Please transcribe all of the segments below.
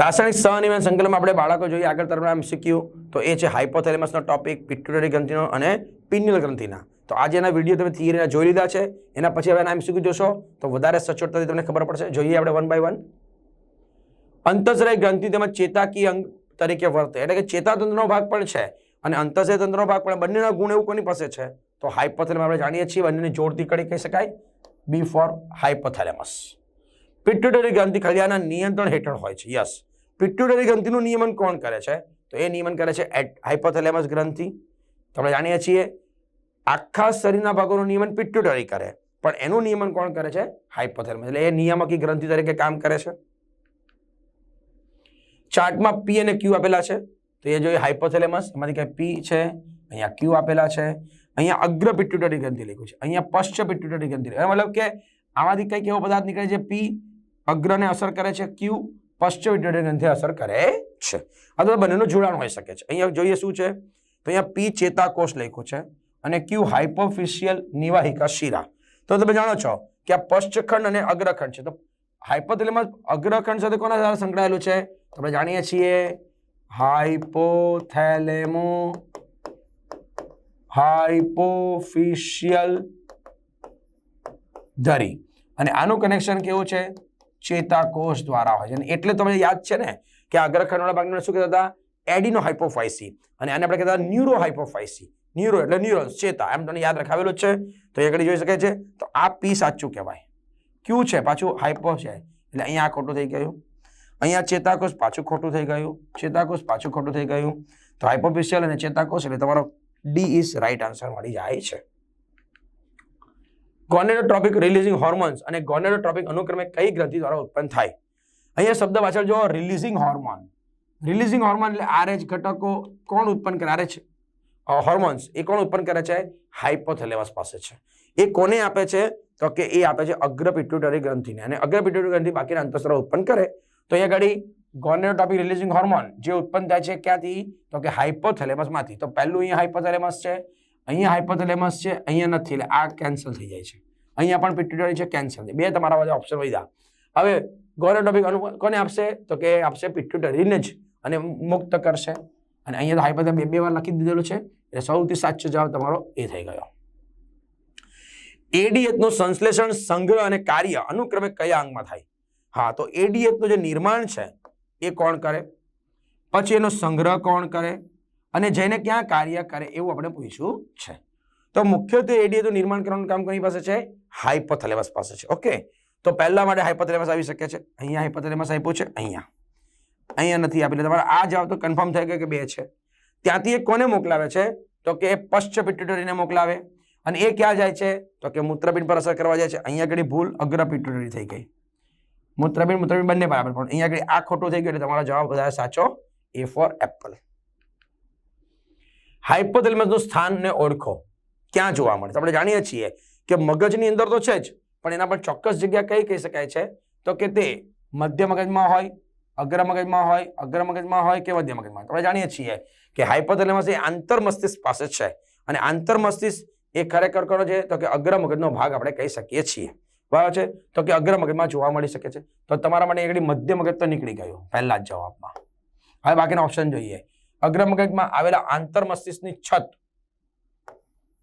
રાસાયણિક સહનિર્માણ સંકલનમાં આપણે બાળકો જોઈએ, આગળ તરફ એમસીક્યુ તો એ છે હાઇપોથેલેમસનો ટોપિક પિટ્યુટરી ગ્રંથિનો અને પિન્યુલ ગ્રંથિના. તો આજે એના વીડિયો તમે થિયરીના જોઈ લીધા છે, એના પછી હવે એના એમસીક્યુ જોશો, તો વધારે સચોટતાથી તમને ખબર પડશે. જોઈએ આપણે વન બાય વન અંતઃસ્રાય ગ્રંથિ તેમજ ચેતાકી અંગ તરીકે વર્તે, એટલે કે ચેતાતંત્રનો ભાગ પણ છે અને અંતઃસ્રાય તંત્રનો ભાગ પણ, બંનેના ગુણ એવું કોની પાસે છે? તો હાઇપોથેલેમસ આપણે જાણીએ છીએ, બંનેની જોડતી કડી કહી શકાય. બી ફોર હાઇપોથેલેમસ પિટ્યુટરી ગ્રંથિ ખલિયાના નિયંત્રણ હેઠળ હોય છે યસ પિટ્યુટરી ગ્રંથિનું નિયમન કોણ કરે છે? તો એ નિયમન કરે છે હાઇપોથેલેમસ ગ્રંથિ. આપણે જાણીએ છીએ આખા શરીરના ભાગોનું નિયમન પિટ્યુટરી કરે. પણ એનું નિયમન કોણ કરે છે? હાઇપોથેલેમસ એટલે એ નિયામકી ગ્રંથિ તરીકે કામ કરે છે. ચાર્ટમાં પી અને ક્યુ આપેલા છે. તો એ જોઈએ હાઇપોથેલેમસ એમાંથી કે પી છે? અહીંયા ક્યુ આપેલા છે. અહીંયા અગ્ર પિટ્યુટરી ગ્રંથિ લખ્યું છે. અહીંયા પશ્ચ પિટ્યુટરી ગ્રંથિ મતલબ કે આમાંથી કંઈક એવો પદાર્થ નીકળે છે? પી અગ્રને અસર કરે છે ક્યુ પશ્ચ ગ્રંથિ અસર કરે છે. અથવા બંનેનું જોડાણ હોઈ શકે છે. અહીંયા જોઈએ શું છે? તો અહીંયા પી ચેતાકોષ લખ્યું છે અને ક્યુ હાઇપોફિશિયલ નિવાહિકા શિરા. તો તમે જાણો છો કે આ પશ્ચખંડ અને અગ્રખંડ છે. તો હાઇપોથેલેમસ અગ્રખંડ સાથે કોના સાથે સંકળાયેલું છે? આપણે જાણીએ છીએ હાઇપોથેલેમો હાઇપોફિશિયલ ધરી. અને આનું કનેક્શન કેવું છે? ચેતાકોષ દ્વારા હોય છે. અને એટલે તમને યાદ છે ને કે અગ્રખંડવાળા ભાગને શું કહેતા હતા? એડિનો હાઇપોફાઇસી અને આને આપણે કહેતા ન્યુરો હાઇપોફાઇસી ન્યુરો એટલે ન્યુરોન્સ, ચેતા. એમ તમને યાદ રખાવેલું છે. તો એ આગળ જોઈ શકાય છે. તો આ પી સાચું કહેવાય. ક્યુ છે, પાછું હાઇપો છે. એટલે અહીંયા આ ખોટું થઈ ગયું. અહીંયા ચેતાકોષ પાછું ખોટું થઈ ગયું. ચેતાકોષ પાછું ખોટું થઈ ગયું. તો હાઇપોફિશિયલ અને ચેતાકોષ એટલે તમારો ડી ઇઝ રાઈટ આન્સર મળી જાય છે. ગોનેડોટ્રોપિક રિલીઝિંગ હોર્મોન્સ અને ગોનેડોટ્રોપિક અનુક્રમે કઈ ગ્રંથિ દ્વારા ઉત્પન્ન થાય? અહીંયા શબ્દ પાછળ જો રિલીઝિંગ હોર્મોન રિલીઝિંગ હોર્મોન એટલે આરએચ ઘટકો કોણ ઉત્પન્ન કરે છે? હોર્મોન્સ એ કોણ ઉત્પન્ન કરે છે? હાઇપોથેલેમસ પાસે છે. એ કોને આપે છે? તો કે એ આપે છે અગ્ર પિટ્યુટરી ગ્રંથિને. અને અગ્ર પિટ્યુટરી ગ્રંથિ બાકીના અંતસ્ત્રાવ ઉત્પન્ન કરે. તો અહીંયા ઘડી ગોનેડોટ્રોપિક રિલીઝિંગ હોર્મોન જે ઉત્પન્ન થાય છે ક્યાંથી? તો કે હાઇપોથેલેમસમાંથી તો પહેલું અહીંયા હાઇપોથેલેમસ છે. અહીંયા હાઇપોથેલેમસ છે, અહીંયા નથી, એટલે આ કેન્સલ થઈ જાય છે. અહીંયા પણ પિટ્યુટરી છે કેન્સલ બે તમારા બધા ઓપ્શન વધ્યા હવે ગોરેટોપિક અનુ કોને આપશે? તો કે આપશે પિટ્યુટરીને જ. અને મુક્ત કરશે. અને અહીંયા તો હાઇપોથેલેમસ બે બે વાર લખી દીધેલું છે. એટલે સૌથી સાચો જવાબ તમારો એ થઈ ગયો. એડીએચનું સંશ્લેષણ સંગ્રહ અને કાર્ય અનુક્રમે કયા અંગમાં થાય? હા, તો એડીએચનું જે નિર્માણ છે, એ કોણ કરે? પછી એનો સંગ્રહ કોણ કરે? અને જેને ક્યાં કાર્ય કરે એવું આપણે પૂછ્યું છે. તો મુખ્યત્વે એડીએચનું નિર્માણ કરવાનું કામ કોની પાસે છે? હાઇપોથેલેમસ પાસે છે. ઓકે તો પહેલા માટે હાઇપોથેલેમસ આવી શકે છે. અહીંયા હાઇપોથેલેમસ આપ્યું છે. અહીંયા. અહીંયા નથી આપેલું. તમારે આ જવાબ તો કન્ફર્મ થઈ ગયો કે બે છે. ત્યાંથી એ કોને મોકલાવે છે? તો કે પશ્ચ પિટ્યુટરીને મોકલાવે. અને એ ક્યાં જાય છે? તો કે મૂત્રપિંડ પર અસર કરવા જાય છે. અહીંયા આગળ ભૂલ અગ્ર પિટ્યુટરી થઈ ગઈ. મૂત્રપિંડ મૂત્રપિંડ બંને બરાબર. પણ અહીંયા આગળ આ ખોટું થઈ ગયું એટલે તમારો જવાબ વધારે સાચો. એ ફોર એપલ હાઇપોથેલેમસનું સ્થાનને ઓળખો. ક્યાં જોવા મળે? આપણે જાણીએ છીએ કે મગજની અંદર તો છે જ, પણ એના પર ચોક્કસ જગ્યા કઈ કહી શકાય છે? તો કે તે મધ્ય મગજમાં હોય, અગ્ર મગજમાં હોય, અગ્ર મગજમાં હોય કે મધ્ય મગજમાં આપણે જાણીએ છીએ કે હાઇપોથેલેમસ એ આંતર મસ્તિષ્ક પાસે છે. અને આંતર મસ્તિષ્ક એ ખરેખર કરો છે? તો કે અગ્ર મગજનો ભાગ આપણે કહી શકીએ છીએ. બરાબર છે? તો કે અગ્ર મગજમાં જોવા મળી શકે છે. તો તમારા માટે એકડી મધ્ય મગજ તો નીકળી ગયું, પહેલા જ જવાબમાં. હવે બાકીના ઓપ્શન જોઈએ. અગ્ર મગજમાં આવેલા આંતર મસ્તિષ્કની છત.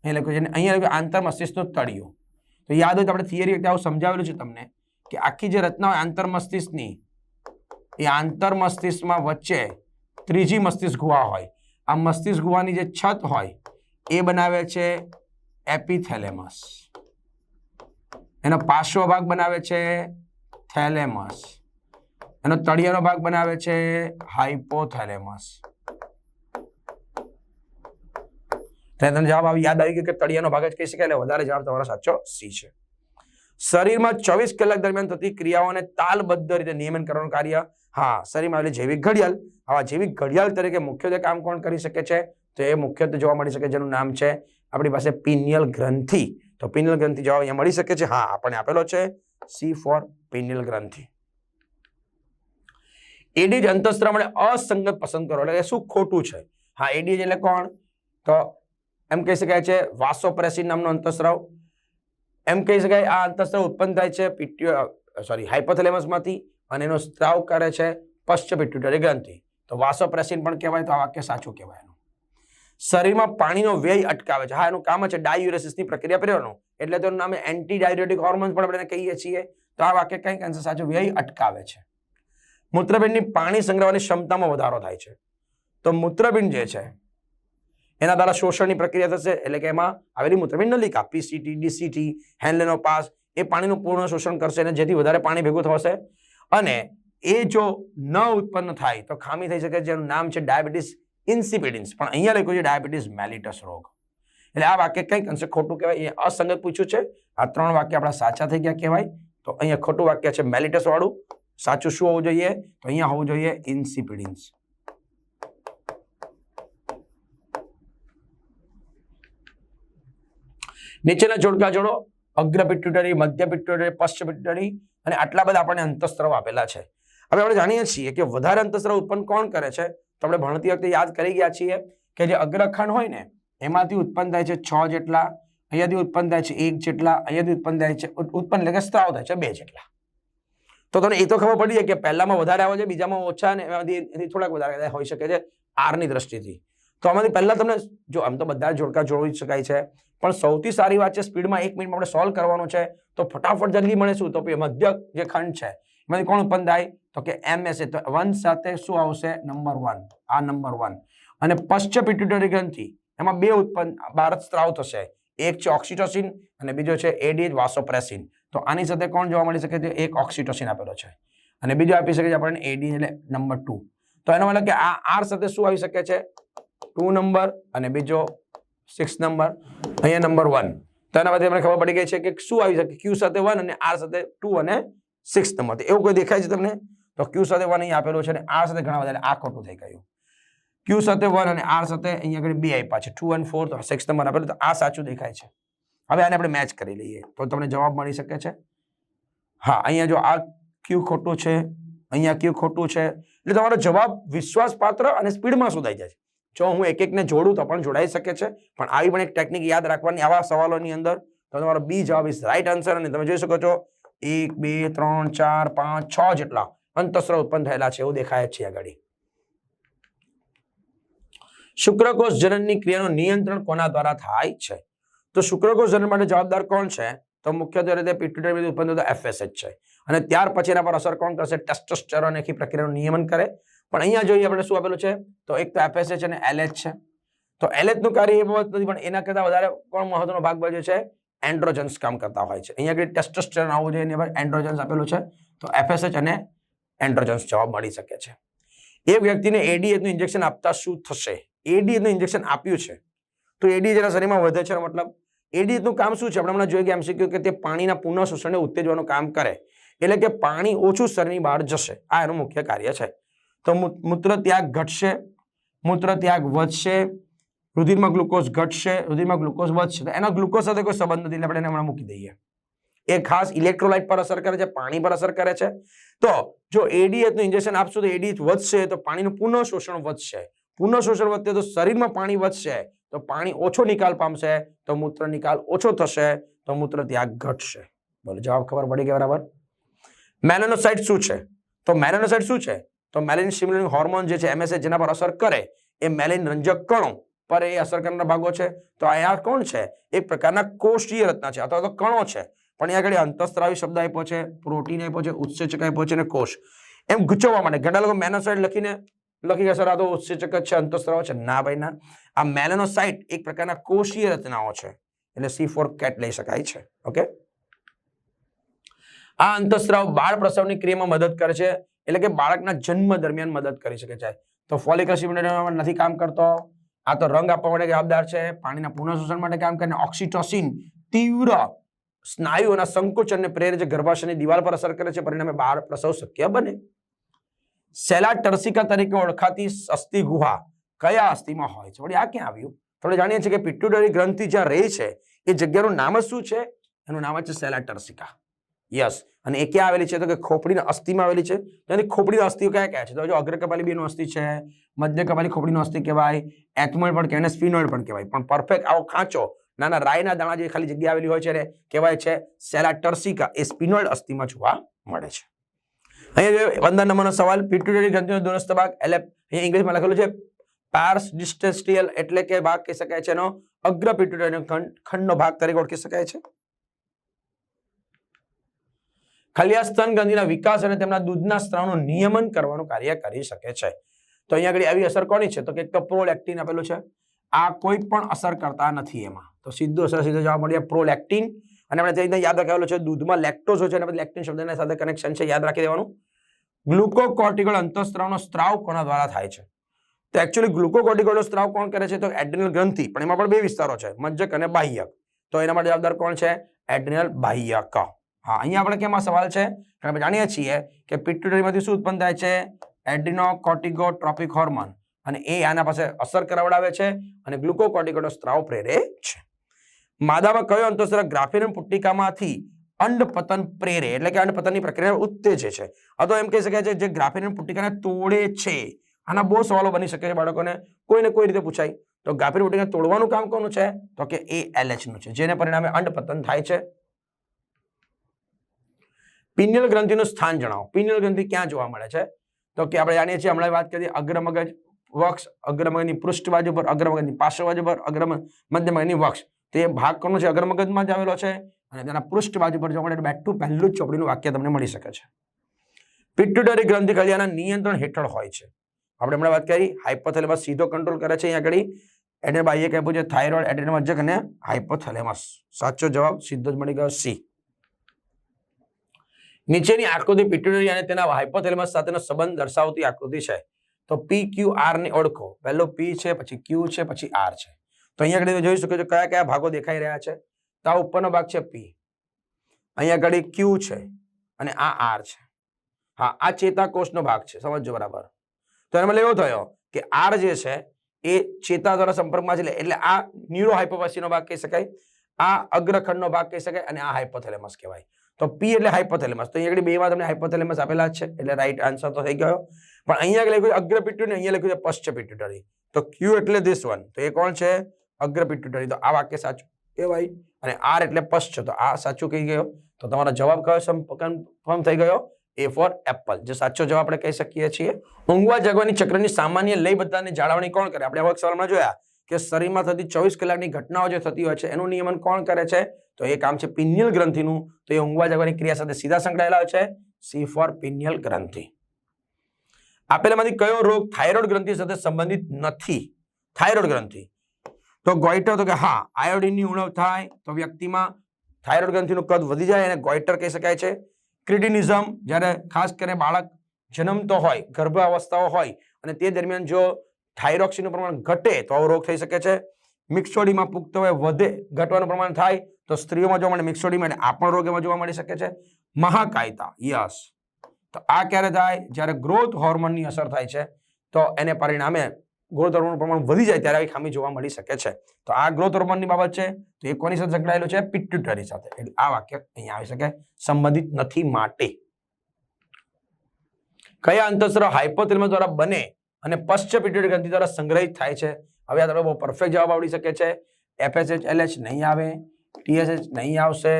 એ લખ્યું છે અહીંયા આંતર મસ્તિષ્કનું તળિયું. તો યાદ હોય તો આપણે થિયરી વખતે આવું સમજાવેલું છે તમને કે આખી જે રચના હોય આંતર મસ્તિષ્કની, એ આંતર મસ્તિષ્કમાં વચ્ચે ત્રીજી મસ્તિષ્ક ગુહા હોય. આ મસ્તિષ્ક ગુહાની જે છત હોય, એ બનાવે છે એપિથેલેમસ. એનો પાર્શ્વ ભાગ બનાવે છે થેલેમસ. એનો તળિયાનો ભાગ બનાવે છે હાઇપોથેલેમસ તમને જવાબ આવી યાદ આવી ગયો કે તળિયાનો ભાગ જ કહી શકાય? એટલે વધારે જવાબ તમારો સાચો સી છે. શરીરમાં ચોવીસ કલાક દરમિયાન થતી ક્રિયાઓને તાલબદ્ધ રીતે નિયમન કરવાનું કાર્ય હા, શરીરમાં આવેલી જૈવિક ઘડિયાળ, આવા જૈવિક ઘડિયાળ તરીકે મુખ્યત્વે કામ કોણ કરી શકે છે? તો એ મુખ્યત્વે જોવા મળી શકે જેનું નામ છે આપણી પાસે પિનિયલ ગ્રંથિ. તો પિનિયલ ગ્રંથિ જવાબ અહીંયા મળી શકે છે. હા, આપણને આપેલો છે સી ફોર પિનિયલ ગ્રંથિ. એડીજ અંતસ્ત્રાવ મને અસંગત પસંદ કરો, એટલે શું ખોટું છે? હા એડીજ એટલે કોણ? તો એમ કહી શકાય છે, વાસોપ્રેસિન નામનો અંતસ્ત્રાવ. એમ કહી શકાય આ અંતસ્ત્રાવ ઉત્પન્ન થાય છે પિટ્યુ સોરી હાઇપોથેલેમસમાંથી અને એનો સ્ત્રાવ કરે છે પશ્ચ પિટ્યુટરી ગ્રંથિ. તો વાસોપ્રેસિન પણ કહેવાય, તો આ વાક્ય સાચું કહેવાય એનું. શરીરમાં પાણીનો વ્યય અટકાવે છે. હા, એનું કામ છે ડાયુરેસિસની પ્રક્રિયા પ્રેરવાનું એટલે તો નામે એન્ટી ડાયુરેટિક હોર્મોન્સ પણ આપણે કહીએ છીએ. તો આ વાક્ય કંઈક અંશે સાચું, વ્યય અટકાવે છે. મૂત્રપિંડની પાણી સંગ્રહવાની ક્ષમતામાં વધારો થાય છે. તો મૂત્રપિંડ જે છે એના દ્વારા શોષણની પ્રક્રિયા થશે એટલે કે એમાં આવેલી મૂત્રપિંડ નલિકા પીસીટી ડીસીટી હેન્ડલેનો પાસ એ પાણીનું પૂર્ણ શોષણ કરશે અને જેથી વધારે પાણી ભેગું થશે અને એ જો ન ઉત્પન્ન થાય તો ખામી થઈ શકે જેનું નામ છે ડાયાબિટીસ ઇન્સિપિડિન્સ. પણ અહીંયા લખ્યું છે ડાયાબિટીસ મેલિટસ રોગ. એટલે આ વાક્ય કંઈક અંશે ખોટું કહેવાય, એ અસંગત પૂછ્યું છે. આ ત્રણ વાક્ય આપણા સાચા થઈ ગયા કહેવાય. તો અહીંયા ખોટું વાક્ય છે મેલિટસ વાળું સાચું શું હોવું જોઈએ? તો અહીંયા હોવું જોઈએ ઇન્સિપિડિન્સ. નીચેના જોડકા જોડો, અગ્ર પિટ્યુટરી, મધ્ય પિટ્યુટરી, પશ્ચ પિટ્યુટરી અને આટલા બધા આપણને અંતસ્ત્રવ આપેલા છે. હવે આપણે જાણીએ છીએ કે વધારે અંતસ્ત્રવ ઉત્પન્ન કોણ કરે છે? તો આપણે ભણતી વખતે યાદ કરી ગયા છીએ કે જે અગ્રખંડ હોય ને, એમાંથી ઉત્પન્ન થાય છે છ જેટલા, અહીંયાથી ઉત્પન્ન થાય છે એક જેટલા, અહીંયાથી ઉત્પન્ન થાય છે, ઉત- ઉત્પન્ન એટલે કે સ્ત્રાવ થાય છે બે જેટલા. તો તમને એ તો ખબર પડી જાય કે પહેલામાં વધારે આવે છે, બીજામાં ઓછા ને એમાંથી થોડાક વધારે હોઈ શકે છે આરની દ્રષ્ટિથી. તો આમાંથી પહેલા તમને જો આમ તો બધા જોડકા જોડી શકાય છે પણ સૌથી સારી વાત છે, સ્પીડમાં એક મિનિટમાં આપણે સોલ્વ કરવાનો છે, તો ફટાફટ જલ્દી મળે શું તો પછી મધ્ય જે ખંડ છે, એમાંથી કોણ ઉત્પન્ન થાય? તો કે એમ એસ તો વન સાથે શું આવશે? Number one. આ નંબર વન. અને પશ્ચ પિટ્યુટરી ગ્રંથિ. એમાં બે ઉત્પન્ન, ભારત સ્ત્રાવ થશે. એક છે ઓક્સિટોસિન અને બીજો છે એડીએચ વાસોપ્રેસિન. તો આની સાથે કોણ જોવા મળી શકે છે? એક ઓક્સિટોસિન આપેલો છે. અને બીજો આપી શકે છે આપણને એડી એટલે નંબર ટુ. તો એનો મતલબ કે આ આર સાથે શું આવી શકે છે? ટુ નંબર અને બીજો સિક્સ નંબર અહીંયા નંબર વન તો એના પરથી મને ખબર પડી ગઈ છે કે શું આવી શકે? ક્યુ સાથે વન અને આર સાથે ટુ અને સિક્સ નંબર એવું કોઈ દેખાય છે તમને? તો ક્યુ સાથે વન અહીં આપેલું છે અને આર સાથે ઘણા બધા આ ખોટું થઈ ગયું. ક્યુ સાથે વન અને આર સાથે અહીંયા આગળ બે આપ્યા છે. ટુ અને ફોર તો સિક્સ નંબર આપેલું, તો આ સાચું દેખાય છે. હવે આને આપણે મેચ કરી લઈએ. તો તમને જવાબ મળી શકે છે. હા, અહીંયા જો આ ક્યુ ખોટું છે, અહીંયા ક્યુ ખોટું છે, એટલે તમારો જવાબ વિશ્વાસપાત્ર અને સ્પીડમાં શોધાઈ જાય છે. જો હું એક એકને જોડું તો પણ જોડાઈ શકે છે. પણ આવી પણ એક ટેકનિક યાદ રાખવાની આવા સવાલોની અંદર તો તમારો બી જવાબ ઇઝ રાઈટ આન્સર અને તમે જોઈ શકો છો, એક, બે, ત્રણ, ચાર, પાંચ, છ જેટલા અંતસ્ત્ર ઉત્પન્ન થયેલા છે એવું દેખાય છે આગળ. શુક્રકોષ જનનની ક્રિયાનું નિયંત્રણ કોના દ્વારા થાય છે? તો શુક્રકોષ જનન માટે જવાબદાર કોણ છે? તો મુખ્યત્વે રીતે પિટ્યુટરી ઉત્પન્ન થતો એફએસએચ છે. અને ત્યાર પછી એના પર અસર કોણ કરશે? ટેસ્ટોસ્ટેરોન આખી પ્રક્રિયાનું નિયમન કરે. પણ અહીંયા જોઈએ આપણે શું આપેલું છે? તો એક તો એફએસએચ અને એલએચ છે. તો એલએચનું કાર્ય એ બાબત નથી, પણ એના કરતા વધારે કોણ મહત્વનો ભાગ ભજવે છે? એન્ડ્રોજન્સ કામ કરતા હોય છે. અહીંયા આગળ ટેસ્ટોસ્ટેરોન આવવું જોઈએ એની પર એન્ડ્રોજન્સ આપેલું છે. તો એફએસએચ અને એન્ડ્રોજન્સ જવાબ મળી શકે છે. એ વ્યક્તિને એડીએચનું ઇન્જેક્શન આપતા શું થશે? એડીએચનું ઇન્જેક્શન આપ્યું છે. તો એડીએચ જેના શરીરમાં વધે છે મતલબ? એડીએચનું કામ શું છે? આપણે હમણાં જોઈએ કે એમ શીખ્યું કે તે પાણીના પુનઃ શોષણને ઉત્તેજવાનું કામ કરે. એટલે કે પાણી ઓછું શરીરની બહાર જશે. આ એનું મુખ્ય કાર્ય છે. તો મૂત્ર ત્યાગ ઘટશે મૂત્ર ત્યાગ વધશે, રુધિરમાં ગ્લુકોઝ ઘટશે, રુધિરમાં ગ્લુકોઝ વધશે. તો એના ગ્લુકોઝ સાથે કોઈ સંબંધ નથી, એટલે આપણે એને હમણાં મૂકી દઈએ. એ ખાસ ઇલેક્ટ્રોલાઇટ પર અસર કરે છે, પાણી પર અસર કરે છે. તો જો એડીએચનું ઇન્જેક્શન આપશું તો એડીએચ વધશે, તો પાણીનું પુનઃ શોષણ વધશે. પુનઃ શોષણ વધશે તો શરીરમાં પાણી વધશે. તો પાણી ઓછો નિકાલ પામશે, તો મૂત્ર નિકાલ ઓછો થશે, તો મૂત્ર ત્યાગ ઘટશે. બોલો, જવાબ ખબર પડી ગઈ બરાબર? મેનોનોસાઇટ શું છે? તો મેનોનોસાઇટ શું છે? તો મેલેન સ્ટિમ્યુલેટિંગ હોર્મોન જે છે એમએસએ જેના પર અસર કરે, એ મેલેન રંજક કણો પર એ અસર કરનારા ભાગો છે. તો આ કોણ છે? એક પ્રકારના કોષીય રચના છે, અથવા તો કણો છે. પણ અહીંયા આગળ અંતસ્ત્રાવી શબ્દ આપ્યો છે, પ્રોટીન આપ્યો છે, ઉત્સેચક આપ્યો છે અને કોષ. એમ ગૂંચવવા માટે ઘણા લોકો મેનોસાઇડ લખીને, લખી ગયા સર આ તો ઉત્સેચક છે, અંતસ્ત્રાવ છે. ના ભાઈ, ના. આ મેલેનોસાઇટ એક પ્રકારના કોષીય રચનાઓ છે, એટલે સી ફોર કેટ લઈ શકાય છે ઓકે આ અંતસ્ત્રાવ બાળ પ્રસવની ક્રિયામાં મદદ કરે છે એટલે કે બાળકના જન્મ દરમિયાન મદદ કરી શકે છે. તો ફોલિક એસિડ નથી કામ કરતો. આ તો રંગ આપવા માટે જવાબદાર છે. પાણીના પુનઃશોષણ માટે કામ કરીને ઓક્સિટોસિન તીવ્ર સ્નાયુઓના સંકોચનને પ્રેરે છે ગર્ભાશયની દિવાલ પર અસર કરે છે, પરિણામે બાળ પ્રસવ શક્ય બને. સેલા ટર્સિકા તરીકે ઓળખાતી અસ્થિ ગુહા કયા અસ્થિમાં હોય છે? વળી આ ક્યાં આવ્યું? થોડે જાણીએ છીએ કે પિટ્યુટરી ગ્રંથિ જ્યાં રહે છે, એ જગ્યાનું નામ જ શું છે? એનું નામ છે સેલા ટર્સિકા. યસ અને એ ક્યાં આવેલી છે? તો કે ખોપડીના અસ્થિમાં આવેલી છે. તો એની ખોપડીના અસ્થિઓ કયા કયા છે? તો જો અગ્ર કપાલી બેનું અસ્થિ છે, મધ્ય કપાલી ખોપડીનું અસ્થિ કહેવાય એથમોઇડ પણ કહેવાય સ્પિનોઇડ પણ કહેવાય. પણ પરફેક્ટ આવો ખાંચો, નાના રાયના દાણા જે ખાલી જગ્યા આવેલી હોય છે એને કહેવાય છે સેલા ટર્સિકા. એ સ્પિનોઇડ અસ્થિમાં જોવા મળે છે. અહીંયા જે પંદર નંબરનો સવાલ પિટ્યુટરી ગ્રંથિનો દુરસ્ત ભાગ એટલે અહીંયા ઇંગ્લિશમાં લખેલું છે, પાર્સ ડિસ્ટેસ્ટિયલ એટલે કે ભાગ કહી શકાય છે એનો અગ્ર પિટ્યુટરી ખંડ, ખંડનો ભાગ તરીકે ઓળખી શકાય છે. ખલિયા સ્તન ગ્રંથિના વિકાસ અને તેમના દૂધના સ્ત્રાવનું નિયમન કરવાનું કાર્ય કરી શકે છે. તો અહીંયા આગળ આવી અસર કોની છે? તો કે પ્રોલેક્ટિન આપેલું છે. આ કોઈ પણ અસર કરતા નથી એમાં. તો સીધો અસર સીધો જવાબ મળ્યા પ્રોલેક્ટિન. અને આપણે તે રીતે યાદ રાખેલો છે, દૂધમાં લેક્ટોઝ છે, અને લેક્ટિન શબ્દના સાથે કનેક્શન છે, યાદ રાખી દેવાનું. ગ્લુકોકોર્ટિકોલ અંતઃસ્ત્રાવનો સ્ત્રાવ કોના દ્વારા થાય છે? તો એકચ્યુઅલી ગ્લુકોકોર્ટિકોલનો સ્ત્રાવ કોણ કરે છે? તો એડ્રિનલ ગ્રંથિ, પણ એમાં પણ બે વિસ્તારો છે, મજ્જક અને બાહ્યક. તો એના માટે જવાબદાર કોણ છે? એડ્રિનલ બાહ્યક. હા, અહીંયા આપણે કેમાં સવાલ છે? કે આપણે જાણીએ છીએ કે પિટ્યુટરીમાંથી શું ઉત્પન્ન થાય છે? Adrenocorticotropic hormone. અને એ આના પાસે અસર કરાવડાવે છે અને ગ્લુકોકોર્ટિકોનો સ્ત્રાવ પ્રેરે છે. માદામાં કયો અંતસ્ત્ર ગ્રાફિન પુટ્ટિકામાંથી અંડપતન પ્રેરે, એટલે કે અંડપતનની પ્રક્રિયા ઉત્તેજે છે. અથવા એમ કહી શકાય છે જે ગ્રાફિન પુટ્ટિકાને તોડે છે. આના બહુ સવાલો બની શકે છે બાળકોને. કોઈને કોઈ રીતે પૂછાય. તો ગ્રાફિન પુટ્ટિકાને તોડવાનું કામ કોનું છે? તો કે એ એલએચનું છે. જેને પરિણામે અંડપતન થાય છે. પિન્યલ ગ્રંથિનું સ્થાન જણાવો. પિન્યલ ગ્રંથિ ક્યાં જોવા મળે છે? તો કે આપણે જાણીએ છીએ, હમણાં વાત કરી અગ્રમગજ વક્ષ, અગ્રમગજની પૃષ્ઠ બાજુ પર, અગ્રમગજની પાર્શ્વ બાજુ પર, અગ્રમ, મધ્યમગજની વક્ષ. તો ભાગ કોનો છે? અગ્રમગજમાં જ આવેલો છે અને તેના પૃષ્ઠ બાજુ પર જોવા મળે બેઠું પહેલું જ ચોપડીનું વાક્ય તમને મળી શકે છે. પિટ્યુટરી ગ્રંથિ કલ્યાણના નિયંત્રણ હેઠળ હોય છે. આપણે હમણાં વાત કરી હાઇપોથેલેમસ સીધો કંટ્રોલ કરે છે અહીંયા આગળ. એને બાહ્ય કહેવું છે, થાઇરોઇડ એડ્રેનલ મજ્જક અને હાઇપોથેલેમસ સાચો જવાબ સીધો જ મળી ગયો, સી. નીચેની આકૃતિ પિટ્યુટરી અને તેના હાઇપોથેલેમસ સાથેનો સંબંધ દર્શાવતી આકૃતિ છે. તો પી ક્યુ આર ને ઓળખો. પહેલો પી છે, પછી ક્યુ છે, પછી આર છે. તો અહીંયા આગળ જોઈ શકો છો કયા કયા ભાગો દેખાઈ રહ્યા છે. તો આ ઉપરનો ભાગ છે પી અહીંયા આગળ ક્યુ છે અને આ આર છે. હા, આ ચેતાકોષનો ભાગ છે. સમજો બરાબર. તો એનો મતલબ એવો થયો કે આર જે છે એ ચેતા દ્વારા સંપર્કમાં છે, એટલે આ ન્યુરો હાઇપોપસીનો ભાગ કહી શકાય, આ અગ્રખંડનો ભાગ કહી શકાય અને આ હાઇપોથેલેમસ કહેવાય. તો પી એટલે હાઇપોથેલેમસ તો અહીંયા આગળ બેમાં તમને હાઇપોથેલેમસ આપેલા છે. એટલે રાઈટ આન્સર તો થઈ ગયો. પણ અહીંયા આગળ લખ્યું છે અગ્ર પિટ્યુટરી અહીંયા લખ્યું છે પશ્ચ પિટ્યુટરી તો ક્યુ એટલે ધીસ વન તો એ કોણ છે? અગ્ર પિટ્યુટરી તો આ વાક્ય સાચું કહેવાય. અને આર એટલે પશ્ચ. તો આ સાચું કહી ગયો? તો તમારો જવાબ કયો કન્ફર્મ થઈ ગયો? એ ફોર એપલ જે સાચો જવાબ આપણે કહી શકીએ છીએ. ઊંઘવા, જાગવાની ચક્રની સામાન્ય લયબદ્ધતાની જાળવણી કોણ કરે? આપણે અવક સવાલમાં જોયા. કે શરીરમાં થતી ચોવીસ કલાકની ઘટનાઓ જે થતી હોય છે, એનું નિયમન કોણ કરે છે? તો એ કામ છે પિન્યલ ગ્રંથિનું. તો એ ઊંઘવા જાગવાની ક્રિયા સાથે સીધા સંકળાયેલા છે. C four પિન્યલ ગ્રંથિ. આપેલામાંથી કયો રોગ થાઇરોઇડ ગ્રંથિ સાથે સંબંધિત નથી? થાઇરોઇડ ગ્રંથિ. તો ગોઈટર તો કે હા, આયોડિનની ઉણપ થાય તો વ્યક્તિમાં થાઇરોઇડ ગ્રંથિનું કદ વધી જાય એને ગોઈટર કહી શકાય છે. ક્રિટિનિઝમ જ્યારે ખાસ કરીને બાળક જન્મતો હોય ગર્ભ અવસ્થાઓ હોય અને તે દરમિયાન જો થાઇરોક્સિનનું પ્રમાણ ઘટે તો આવો રોગ થઈ શકે છે. મિક્સોડીમાં પુખ્ત હોય વધે, ઘટવાનું પ્રમાણ થાય તો સ્ત્રીઓમાં જોવા મળે મિક્સોડીમાં એટલે આ પણ રોગ એમાં જોવા મળી શકે છે. મહાકાયતા, યસ. તો આ ક્યારે થાય? જ્યારે ગ્રોથ હોર્મોનની અસર થાય છે, તો એને પરિણામે ગ્રોથ હોર્મોનનું પ્રમાણ વધી જાય ત્યારે આવી ખામી જોવા મળી શકે છે. તો આ ગ્રોથ હોર્મોનની બાબત છે, તો એ કોની સાથે સંકળાયેલું છે, પિટ્યુટરી સાથે. એટલે આ વાક્ય અહીંયા આવી શકે, સંબંધિત નથી માટે. કયા અંતસ્ત્ર હાઇપોથેલેમસ દ્વારા બને? અને પશ્ચ પિટ્યુટરી ગ્રંથિ દ્વારા સંગ્રહિત થાય છે. હવે આ બહુ પરફેક્ટ જવાબ આવડી શકે છે. એફએસએચ એલએચ નહીં આવે ટીએસએચ નહીં આવશે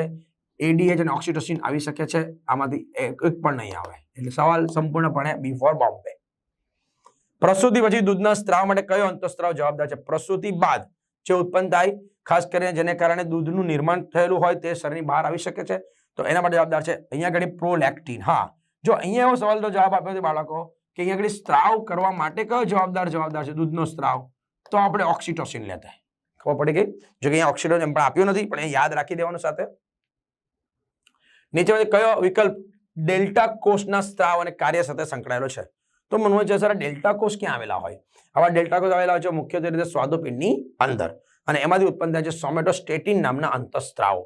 એડીએચ અને ઓક્સિટોસિન આવી શકે છે. આમાંથી એક પણ નહીં આવે. એટલે સવાલ સંપૂર્ણપણે બિફોર બોમ્બે પ્રસૂતિ પછી દૂધના સ્ત્રાવ માટે કયો અંતઃસ્ત્રાવ જવાબદાર છે? પ્રસૂતિ બાદ જે ઉત્પન્ન થાય, ખાસ કરીને જેને કારણે દૂધનું નિર્માણ થયેલું હોય તે શરીરની બહાર આવી શકે છે. તો એના માટે જવાબદાર છે, અહીંયા આગળ પ્રોલેક્ટિન હા, જો અહીંયા એવો સવાલનો જવાબ આપ્યો છે બાળકો કે અહીંયા આગળ સ્ત્રાવ કરવા માટે કયો જવાબદાર જવાબદાર છે? દૂધનો સ્ત્રાવ. તો આપણે ઓક્સિટોસિન લેતા ખબર પડી ગઈ? જો કે અહીંયા ઓક્સિટોસિન એમ પણ આપ્યું નથી, પણ એ યાદ રાખી દેવાનું સાથે. નીચે કયો વિકલ્પ? ડેલ્ટા કોષના સ્ત્રાવ અને કાર્ય સાથે સંકળાયેલો છે. તો મનોજ છે સર ડેલ્ટા કોષ ક્યાં આવેલા હોય? આવા ડેલ્ટા કોષ આવેલા હોય છે મુખ્યત્વે રીતે સ્વાદુપિંડની અંદર. અને એમાંથી ઉત્પન્ન થાય છે સોમેટોસ્ટેટિન નામના અંતઃસ્ત્રાવો.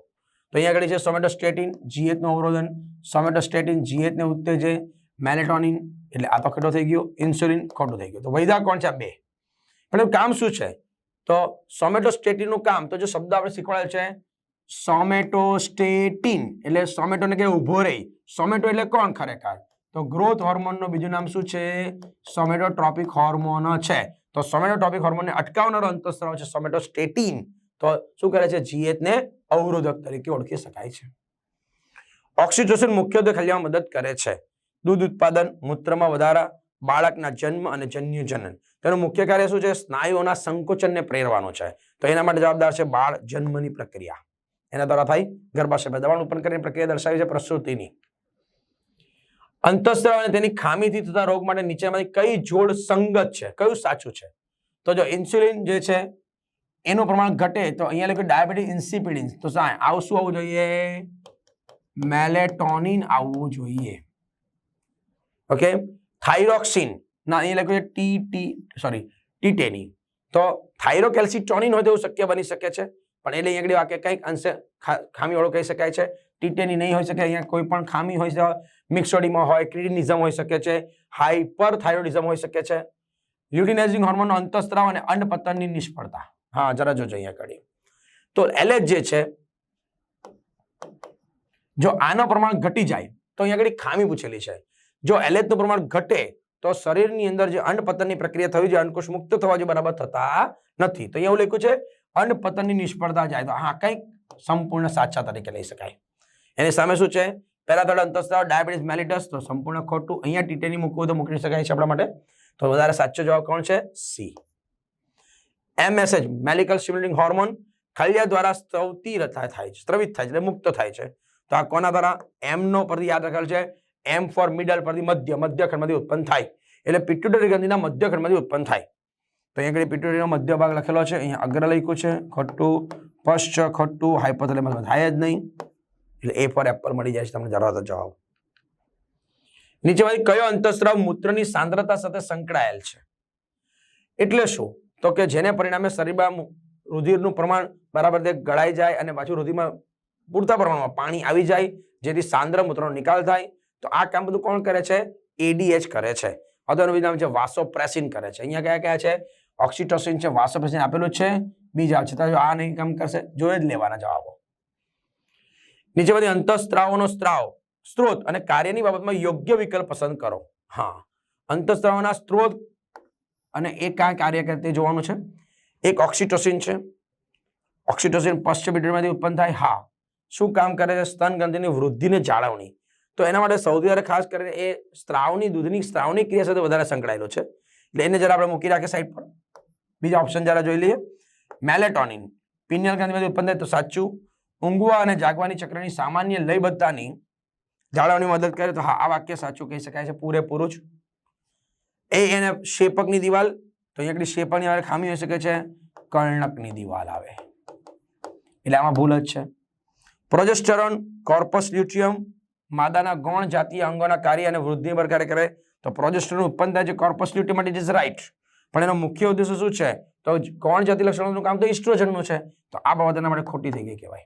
તો અહીંયા આગળ છે સોમેટોસ્ટેટિન જીએચનું અવરોધન. સોમેટોસ્ટેટિન જીએચ ને ઉત્તેજે. મેલેટોનિન એટલે આ તો ખોટો થઈ ગયો? ઇન્સ્યુલિન ખોટો થઈ ગયો. તો વૈધા કોણ છે? આ બે. પણ કામ શું છે? તો સોમેટોસ્ટેટિનનું કામ, તો જો શબ્દ આપણે શીખવાડેલ છે સોમેટોસ્ટેટિન એટલે સોમેટોને કે ઊભો રહી? સોમેટો એટલે કોણ ખરેખર? તો ગ્રોથ હોર્મોનનું બીજું નામ શું છે? સોમેટોટ્રોપિક હોર્મોન છે. તો સોમેટોટ્રોપિક હોર્મોનને અટકાવનારો અંતઃસ્ત્રાવ છે સોમેટોસ્ટેટિન તો શું કરે છે? જીએતને અવરોધક તરીકે ઓળખી શકાય છે. ઓક્સિટોસિન મુખ્યત્વે ખલિયામાં મદદ કરે છે. દૂધ ઉત્પાદન, મૂત્રમાં વધારા, બાળકના જન્મ અને જન્યુ જનન. તેનું મુખ્ય કાર્ય શું છે? સ્નાયુઓના સંકોચનને પ્રેરવાનો છે. તો એના માટે જવાબદાર છે બાળ જન્મની પ્રક્રિયા. એના દ્વારા થાય ગર્ભાશય દબાણ ઉત્પન્ન કરીને પ્રક્રિયા દર્શાવી છે પ્રસૂતિની. અંતઃસ્ત્રાવ અને તેની ખામીથી થતા રોગ માટે નીચેમાંથી કઈ જોડ સંગત છે? કયું સાચું છે? તો જો ઇન્સ્યુલિન જે છે, એનું પ્રમાણ ઘટે તો અહીંયા લખ્યું ડાયાબિટીસ ઇન્સિપિડિન્સ. તો આવું શું આવવું જોઈએ? મેલેટોનિન આવવું જોઈએ. ઓકે થાઇરોક્સિન ના, અહીંયા લખ્યું છે ટી ટી સોરી ટીટેની તો થાઇરોકેલ્સિટોનિન હોય તેવું શક્ય બની શકે છે. પણ એટલે અહીંયા આગળ વાક્ય કંઈક અંશે ખામીવાળો કહી શકાય છે. ટીટેની નહીં હોઈ શકે, અહીંયા કોઈ પણ ખામી હોય છે. મિક્સોડીમાં હોય ક્રિડિનિઝમ હોઈ શકે છે. હાઇપર થાઇરોડિઝમ હોઈ શકે છે. લ્યુટિનાઇઝિંગ હોર્મોનનો અંતસ્ત્રાવ અને અંડપતનની નિષ્ફળતા. હા, જરા જોજો અહીંયા આગળ. તો એલએચ જે છે, જો આનો પ્રમાણ ઘટી જાય, તો અહીંયા આગળ ખામી પૂછેલી છે. જો એલેજનું પ્રમાણ ઘટે, તો શરીરની અંદર જે અંડપતનની પ્રક્રિયા થવી જોઈએ અંડકોષ મુક્ત થવા જોઈએ, બરાબર થતા નથી. તો અહીંયા એવું લખ્યું છે અંડપતનની નિષ્ફળતા જાય તો, હા, કંઈક સંપૂર્ણ સાચા તરીકે લઈ શકાય. એની સામે શું છે? પહેલા થોડા અંતસ્ત્રાવ, ડાયાબિટીસ મેલિટસ, તો સંપૂર્ણ ખોટું, અહીંયા ટીટેની મૂકવું તો મૂકી શકાય છે આપણા માટે. તો વધારે સાચો જવાબ કોણ છે? સી. એમએસએચ, મેલિકલ સ્ટિમ્યુલેટિંગ હોર્મોન, ખલિયા દ્વારા સ્ત્રવતી થાય છે, સ્ત્રવિત થાય છે, એટલે મુક્ત થાય છે. તો આ કોના દ્વારા? એમનો પરથી યાદ રાખેલ છે. એમ ફોર મિડલ પરથી મધ્ય મધ્ય ખંડમાંથી ઉત્પન્ન થાય. એટલે પિટ્યુટરી ગ્રંથિના મધ્ય ખંડમાંથી ઉત્પન્ન થાય. તો અહીંયા આગળ પિટ્યુટરીનો મધ્ય ભાગ લખેલો છે. અહીંયા અગ્ર લખ્યું છે, ખોટું, પશ્ચ, ખોટું હાઇપોથેલેમસ થાય જ નહીં. એટલે એ ફોર એપલ મળી જાય છે તમને જરા જવાબ. નીચેમાંથી કયો અંતઃસ્ત્રાવ મૂત્રની સાંદ્રતા સાથે સંકળાયેલ છે? એટલે શું? તો કે જેને પરિણામે શરીરમાં રુધિરનું પ્રમાણ બરાબર તે ગળાઈ જાય અને પાછું રુધિરમાં પૂરતા પ્રમાણમાં પાણી આવી જાય, જેથી સાંદ્ર મૂત્રનો નિકાલ થાય. તો આ કામ બધું કોણ કરે છે? એડીએચ કરે છે. અદરનું બીજું નામ છે વાસોપ્રેસિન કરે છે. અહીંયા કયા કયા છે? ઓક્સિટોસિન છે, વાસોપ્રેસિન આપેલું છે. બીજા છે. તો આ નહીં કામ કરશે, જોઈ જ લેવાના જવાબો. નીચે બધી અંતઃસ્ત્રાવોનો સ્ત્રાવ, સ્ત્રોત અને કાર્યની બાબતમાં યોગ્ય વિકલ્પ પસંદ કરો. હા. અંતઃસ્ત્રાવોના સ્ત્રોત અને એ કયા કાર્ય કરે તે જોવાનું છે. એક ઓક્સિટોસિન છે. ઓક્સિટોસિન પશ્ચિમ ઉત્પન્ન થાય. હા. શું કામ કરે છે? સ્તન ગ્રંથિની વૃદ્ધિને જાળવણી. તો એના માટે સૌથી વધારે ખાસ કરીને એ સ્ત્રાવની, દૂધની સ્ત્રાવની ક્રિયા સાથે વધારે સંકળાયેલો છે. એટલે એને જરા આપણે મૂકી રાખીએ સાઈડ પર. બીજા ઓપ્શન જરા જોઈ લઈએ. મેલેટોનિન પિનિયલ ગ્રંથિમાંથી ઉત્પન્ન થાય તો સાચું. ઊંઘવા અને જાગવાની ચક્રની સામાન્ય લયબદ્ધતાની જાળવણી મદદ કરે તો હા, આ વાક્ય સાચું કહી શકાય છે, પૂરેપૂરું જ. એ એને શેપકની દિવાલ, તો અહીંયા શેપકની દિવાલ ખામી હોઈ શકે છે, કર્ણકની દિવાલ આવે. એટલે આમાં ભૂલ જ છે. પ્રોજેસ્ટરોન કોર્પસ લ્યુટિયમ માદાના ગૌણ જાતીય અંગોના કાર્ય અને વૃદ્ધિ પર કાર્ય કરે, તો પ્રોજેસ્ટ્રોન ઉત્પન્ન થાય છે કોર્પસ માટે ઇટ ઇઝ રાઇટ પણ એનો મુખ્ય ઉદ્દેશ શું છે? તો ગૌણ જાતિ લક્ષણોનું કામ તો ઇસ્ટ્રોજનનું છે. તો આ બાબત એના માટે ખોટી થઈ ગઈ કહેવાય.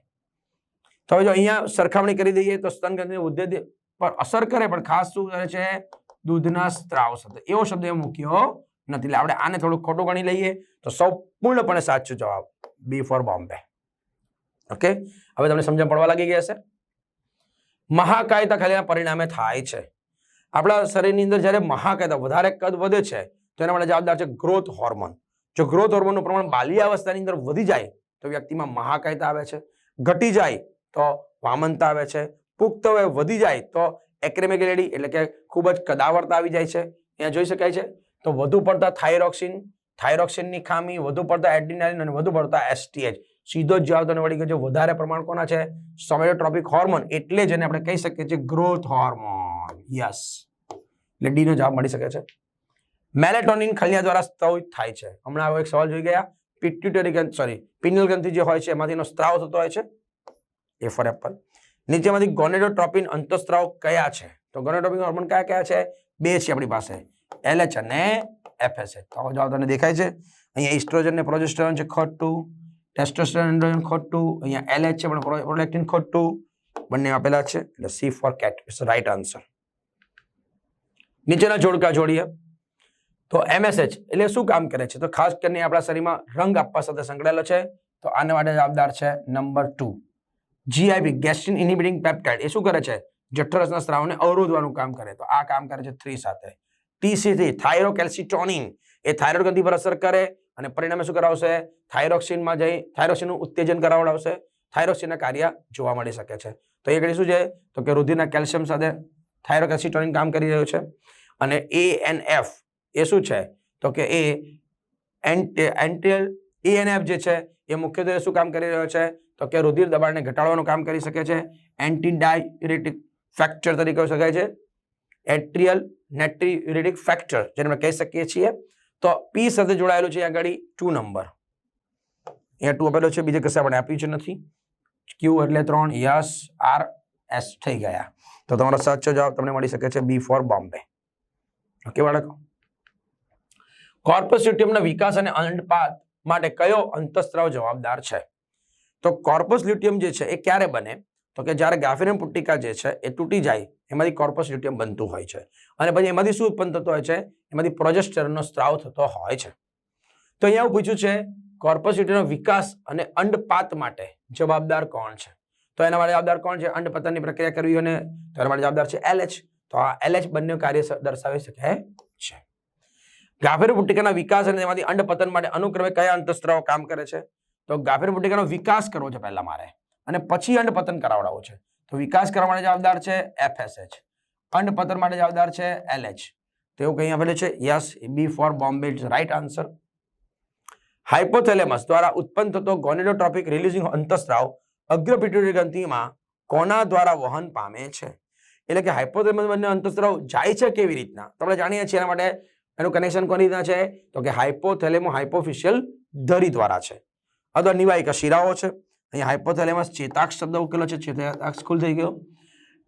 તો જો અહીંયા સરખામણી કરી દઈએ તો સ્તન ગ્રંથિની વૃદ્ધિ પર અસર કરે, પણ ખાસ શું કરે છે? દૂધના સ્ત્રાવ સાથે એવો શબ્દ એ મૂક્યો નથી. એટલે આપણે આને થોડું ખોટું ગણી લઈએ તો સંપૂર્ણપણે સાચો જવાબ. બી ફોર બોમ્બે ઓકે હવે તમને સમજણ પડવા લાગી ગયા હશે? મહાકાયતા ખાલીના પરિણામે થાય છે. આપણા શરીરની અંદર જ્યારે મહાકાયતા વધારે કદ વધે છે, તો એના માટે જવાબદાર છે ગ્રોથ હોર્મોન જો ગ્રોથ હોર્મોનનું પ્રમાણ બાલ્યાવસ્થાની અંદર વધી જાય, તો વ્યક્તિમાં મહાકાયતા આવે છે. ઘટી જાય, તો વામનતા આવે છે. પુખ્ત વય વધી જાય, તો એક્રેમેગેલેડી એટલે કે ખૂબ જ કદાવરતા આવી જાય છે. અહીંયા જોઈ શકાય છે? તો વધુ પડતા થાઇરોક્સિન થાઇરોક્સિનની ખામી, વધુ પડતા એડિનાલિન અને વધુ પડતા એસટીએચ સીધો જ જવાબ તમને મળી ગયો છે. વધારે પ્રમાણ કોના છે? Somatotropic hormone. એટલે જેને આપણે કહી શકીએ છીએ ગ્રોથ હોર્મોન યસ એટલે ડીનો જવાબ મળી શકે છે. મેલેટોનિન ખલિયા દ્વારા સ્ત્રાવ થાય છે. હમણાં આવો એક સવાલ જોઈ ગયા. પિટ્યુટરી ગ્રંથ સોરી પિનલ ગ્રંથિ જે હોય છે, એમાંથી સ્ત્રાવ થતો હોય છે. એ ફોર એપલ નીચેમાંથી ગોનેડોટ્રોપિન અંતઃસ્ત્રાવ કયા છે? તો ગોનેડોટ્રોપિન હોર્મોન કયા કયા છે? બે છે આપણી પાસે. એલએચ અને એફએસએચ તો જવાબ તમને દેખાય છે. અહીંયા ઇસ્ટ્રોજન ને પ્રોજેસ્ટેરોન છે, ખોટું. ટેસ્ટોસ્ટેરોન એન્ડ્રોજન ખોટું અહીંયા એલએચ છે પણ પ્રોલેક્ટિન ખોટું બંને આપેલા છે. એટલે C for cat it's right answer નીચેના જોડકા જોડીએ. તો એમએસએચ એટલે શું કામ કરે છે? તો ખાસ કરીને આપણા શરીરમાં રંગ આપવા સાથે સંકળાયેલો છે. તો આના માટે જવાબદાર છે number two. GIP gastric inhibiting peptide એ શું કરે છે? જઠરસના સ્ત્રાવને અવરોધવાનું કામ કરે. તો આ કામ કરે છે થ્રી સાથે. ટીસીથી થાઇરોકેલ્સિટોનિન એ થાઇરોઇડ ગ્રંથિ પર અસર કરે. અને પરિણામે શું કરાવશે? થાઇરોક્સિનમાં જઈ, થાઇરોક્સિનનું ઉત્તેજન કરાવડાવશે. થાઇરોક્સિનના કાર્ય જોવા મળી શકે છે. તો એ ઘડી શું છે? તો કે રુધિરના કેલ્શિયમ સાથે થાઇરોકેસિટોનિન કામ કરી રહ્યો છે. અને એ એન એફ એ શું છે? તો કે એ એન્ટિયલ એફ જે છે, એ મુખ્યત્વે શું કામ કરી રહ્યો છે? તો કે રુધિર દબાણને ઘટાડવાનું કામ કરી શકે છે. એન્ટી ડાયરેટિક ફેક્ટર તરીકે શકાય છે. એટ્રિયલ નેટ્રીયુરેટિક ફેક્ટર જેને આપણે કહી શકીએ છીએ. તો પી સાથે જોડાયેલું છે આગળ ટુ નંબર અહીંયા ટુ આપેલો છે, બીજે કશે આપણે આપ્યું છે નથી. ક્યુ એટલે ત્રણ, યસ, આર, એસ થઈ ગયા. તો તમારો સાચો જવાબ તમને મળી શકે છે બી ફોર બોમ્બે. ઓકે બાળકો? કોર્પસ લ્યુટિયમના વિકાસ અને અંડપાત માટે કયો અંતસ્ત્રાવ જવાબદાર છે? તો કોર્પસ લ્યુટિયમ જે છે, એ ક્યારે બને? તો કે જ્યારે ગાફેરિયમ પુટ્ટિકા જે છે એ તૂટી જાય, એમાંથી કોર્પસ લ્યુટિયમ બનતું હોય છે. અને પછી એમાંથી શું ઉત્પન્ન થતો હોય છે? એમાંથી પ્રોજેસ્ટરનો સ્ત્રાવ થતો હોય છે. તો અહીંયા પૂછ્યું છે, કોર્પસ લ્યુટિયમનો વિકાસ અને અંડપાત માટે જવાબદાર કોણ છે? તો એના માટે જવાબદાર કોણ છે? અંડપતનની પ્રક્રિયા કરવી અને તો એના માટે જવાબદાર છે એલએચ તો આ એલએચ બંને કાર્ય દર્શાવી શકે છે. ગાફેર પુટ્ટિકાના વિકાસ અને તેમાંથી અંડપતન માટે અનુક્રમે કયા અંતસ્ત્રાવો કામ કરે છે? તો ગાફેર પુટ્ટિકાનો વિકાસ કરવો છે પહેલા મારે. અને પછી અંડપતન કરાવડાવો છે. તો વિકાસ કરવા માટે જવાબદાર છે એફએસએચ અંડપતન માટે જવાબદાર છે એલએચ તો એવું કંઈ આપેલું છે? Yes B for Bombay is right answer hypothalamus દ્વારા ઉત્પન્ન થતો ગોનેડોટ્રોપિક રિલીઝિંગ અંતસ્ત્રાવ અગ્ર ગ્રંથિમાં કોના દ્વારા વહન પામે છે? એટલે કે હાઇપોથેલેમસ બંને અંતસ્ત્રાવ જાય છે કેવી રીતના? તો આપણે જાણીએ છીએ એના માટે એનું કનેક્શન કોની રીતના છે? તો કે હાઇપોથેલેમો હાઇપોફિશિયલ ધરી દ્વારા છે. અથવા નિવાયિકા શિરાઓ છે. અહીંયા હાઇપોથેલેમસ ચેતાક્ષ શબ્દ ઉકેલો છે. ચેતાક્ષ ખુલ થઈ ગયો.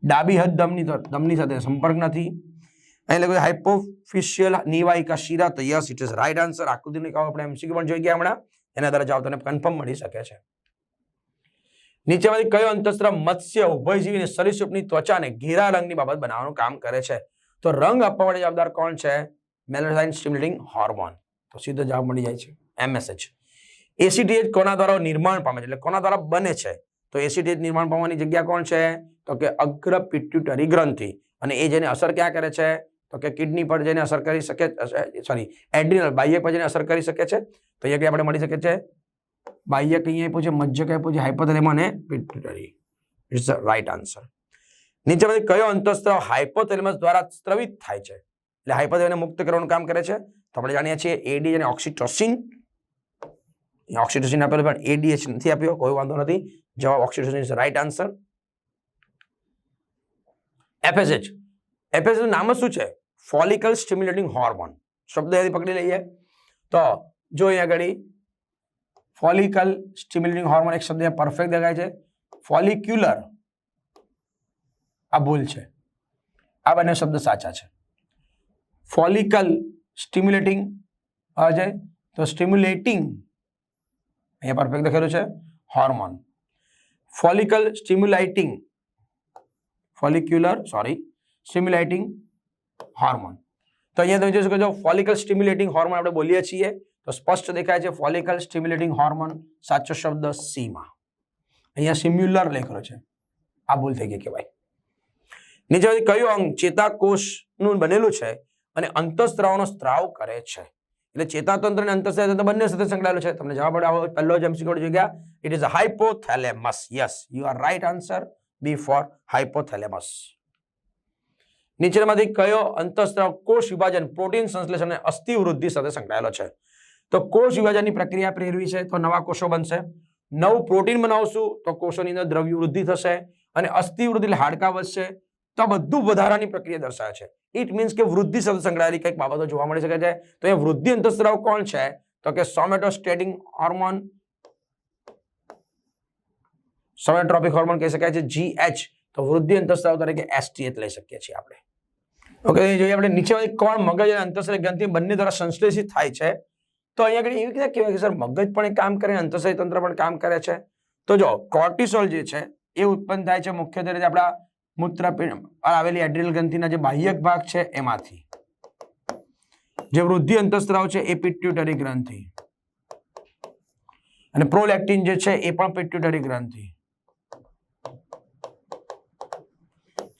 ડાબી હદ દમની ધમની સાથે સંપર્ક નથી. અહીં લખ્યું હાઇપોફિશિયલ નિવાયિકા શિરા તો yes it is right answer આકૃતિની કામ આપણે એમસીક્યુ પણ જોઈ ગયા હમણાં. એના દ્વારા જવાબ તમને કન્ફર્મ મળી શકે છે. નીચેમાંથી કયો અંતસ્ત્ર મત્સ્ય ઉભયજીવી અને ત્વચાને ઘેરા રંગની બાબત બનાવવાનું કામ કરે છે? તો રંગ આપવા માટે જવાબદાર કોણ છે? મેલોસાઇન સ્ટિમ્યુલેટિંગ હોર્મોન તો સીધો જવાબ મળી જાય છે. એમએસએચ એસીટીએચ કોના દ્વારા નિર્માણ પામે છે? એટલે કોના દ્વારા બને છે? તો એસિટેજ નિર્માણ પામવાની જગ્યા કોણ છે? તો કે અગ્ર પિટ્યુટરી ગ્રંથિ. અને એ જેને અસર ક્યાં કરે છે? તો કે કિડની પર જેને અસર કરી શકે સોરી એડ્રિનલ બાહ્યક પર જેને અસર કરી શકે છે. તો અહીંયા આપણે મળી શકે છે? બાહ્યક અહીંયા આપ્યું છે? મજ્જક આપ્યું છે? હાઇપોથેલેમસ અને પિટ્યુટરી. ઇટ્સ રાઈટ આન્સર નીચેમાંથી કયો અંતસ્ત્રાવ હાઇપોથેલેમસ દ્વારા સ્ત્રવિત થાય છે? એટલે હાઇપોથેલેમને મુક્ત કરવાનું કામ કરે છે? તો આપણે જાણીએ છીએ એડી અને ઓક્સિટોસિન. ઓક્સિટોસિન આપેલું પણ એડીએચ નથી આપ્યો, કોઈ વાંધો નથી. જવાબ oxytocin is right answer FSH FSH નામ જ શું છે? ફોલિકલ સ્ટિમ્યુલેટિંગ હોર્મોન શબ્દ યાદી પકડી લઈએ. તો જો અહીંયા આગળ ફોલિકલ સ્ટિમ્યુલેટિંગ હોર્મોન એક શબ્દ પરફેક્ટ દેખાય છે. ફોલિક્યુલર આ ભૂલ છે. આ બંને શબ્દ સાચા છે. ફોલિકલ સ્ટિમ્યુલેટિંગ છે તો સ્ટિમ્યુલેટિંગ અહીંયા પરફેક્ટ લખેલું છે. Hormone follicle stimulating follicular sorry stimulating hormone તો અહીંયા તમે જોઈ શકો છો ફોલિકલ સ્ટિમ્યુલેટિંગ હોર્મોન આપણે બોલીએ છીએ. તો સ્પષ્ટ દેખાય છે ફોલિકલ સ્ટિમ્યુલેટિંગ હોર્મોન સાચો શબ્દ સીમાં અહીંયા સિમ્યુલર લખેલો છે. આ ભૂલ થઈ ગઈ કહેવાય. નીચે કયું અંગ ચેતાકોષનું બનેલું છે અને અંતઃસ્ત્રાવનો સ્ત્રાવ કરે છે. એટલે ચેતાતંત્ર અને અંતસ્ત્રાવ બંને સાથે સંકળાયેલું છે. તમને જવાબ આવો પહેલો જ એમસીક્યુ જોઈ it is hypothalamus yes you are right answer B for hypothalamus નીચેનામાંથી કયો અંતસ્ત્રાવ કોષ વિભાજન પ્રોટીન સંશ્લેષણ અને અસ્થિ વૃદ્ધિ સાથે સંકળાયેલો છે? તો કોષ વિભાજનની પ્રક્રિયા પ્રેરવી છે, તો નવા કોષો બનશે. નવું પ્રોટીન બનાવશું, તો કોષોની અંદર દ્રવ્ય વૃદ્ધિ થશે અને અસ્થિ વૃદ્ધિ એટલે હાડકા વધશે. તો આ બધું વધારાની પ્રક્રિયા દર્શાવે છે. ઇટ મીન્સ કે વૃદ્ધિ સાથે સંકળાયેલી કંઈક બાબતો જોવા મળી શકે છે. તો એ વૃદ્ધિ અંતસ્ત્રાવ કોણ છે? તો કે સોમેટોસ્ટેટિંગ હોર્મોન સોમેટ્રોપિક હોર્મોન કહી શકાય છે જીએચ તો વૃદ્ધિ અંતસ્ત્રાવ તરીકે એસટીએચ લઈ શકીએ છીએ આપણે. ઓકે જોઈએ આપણે નીચેમાંથી કોણ મગજ અને અંતસ્ત્રાવ ગ્રંથિ બંને દ્વારા સંશ્લેષિત થાય છે. તો અહીંયા આગળ એવી રીતે કહેવાય કે સર મગજ પણ કામ કરે અંતસ્ત્રાવ તંત્ર પણ કામ કરે છે. તો જો કોર્ટિસોલ જે છે, એ ઉત્પન્ન થાય છે. મુખ્યત્વે આપણા મૂત્રપિંડ આવેલી એડ્રિનલ ગ્રંથિના જે બાહ્યક ભાગ છે એમાંથી. જે વૃદ્ધિ અંતસ્ત્રાવ છે એ પિટ્યુટરી ગ્રંથિ. અને પ્રોલેક્ટિન જે છે એ પણ પિટ્યુટરી ગ્રંથિ.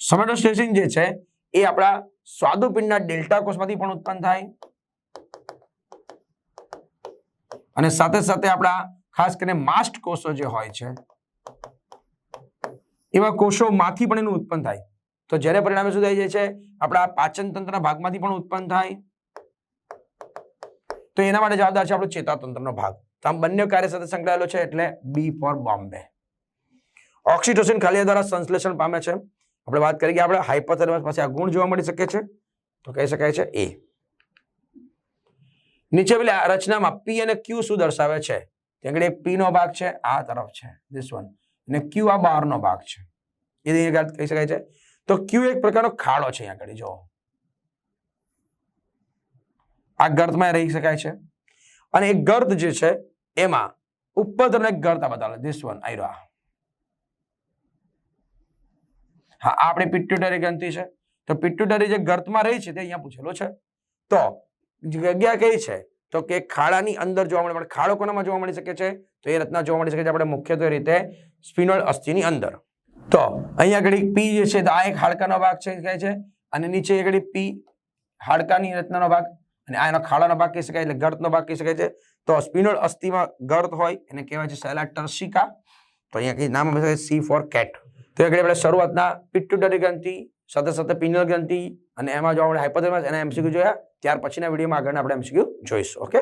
સોમેટોસ્ટેસિન જે છે એ આપણા સ્વાદુપિંડના ડેલ્ટા કોષમાંથી પણ ઉત્પન્ન થાય. અને સાથે સાથે આપણા ખાસ કરીને માસ્ટ કોષો જે હોય છે એવા કોષોમાંથી પણ એનું ઉત્પન્ન થાય. તો જ્યારે પરિણામે શું થઈ જાય છે? આપણા પાચન તંત્રના ભાગમાંથી પણ ઉત્પન્ન થાય. તો એના માટે જવાબદાર છે આપણો ચેતાતંત્રનો ભાગ. તો આમ બંને કાર્ય સાથે સંકળાયેલો છે એટલે બી ફોર બોમ્બે. ઓક્સિટોસિન ખાલી દ્વારા સંશ્લેષણ પામે છે. આપણે વાત કરી કે આપણે હાઇપોથેલેમસ પાસે આ ગુણ જોવા મળી શકે છે? તો કહી શકાય છે એ. નીચે પેલી રચનામાં પી અને ક્યુ શું દર્શાવે છે? ત્યાં આગળ એક પી નો ભાગ છે, આ તરફ છે ધીસ વન અને ક્યુ આ બહારનો ભાગ છે. એ કહી શકાય છે? તો ક્યુ એક પ્રકારનો ખાડો છે અહીંયા જો આ ગર્તમાં રહી શકાય છે. અને એ ગર્ત જે છે, એમાં ઉપર તમને ગર્ત આ બતાવે ધીસ વન આઈ હા આપણી પિટ્યુટરી ગ્રંથિ છે. તો પિટ્યુટરી જે ગર્તમાં રહી છે તે અહીંયા પૂછેલો છે. તો જગ્યા કઈ છે? તો કે ખાડાની અંદર જોવા મળે, પણ ખાડો કોનામાં જોવા મળી શકે છે? તો એ રચના જોવા મળી શકે છે. આપણે મુખ્યત્વે રીતે સ્પિનોલ અસ્થિની અંદર. તો અહીંયા આગળ પી જે છે, તો આ એક હાડકાનો ભાગ છે કહે છે, અને નીચે આગળ પી હાડકાની રચનાનો ભાગ, અને આ એનો ખાડાનો ભાગ કહી શકાય, એટલે ગર્તનો ભાગ કહી શકાય છે. તો સ્પિનોલ અસ્થિમાં ગર્ત હોય, એને કહેવાય છે સેલા ટર્સિકા તો અહીંયા નામ સી ફોર કેટ. તો આગળ આપણે શરૂઆતના પિટ્યુટરી ગ્રંથિ, સાથે સાથે પિનલ ગ્રંથિ, અને એમાં જોવા આપણે હાઇપોથેમસ એના એમસીક્યુ જોયા, ત્યાર પછીના વિડીયોમાં આગળ આપણે એમસીક્યુ જોઈશું, ઓકે?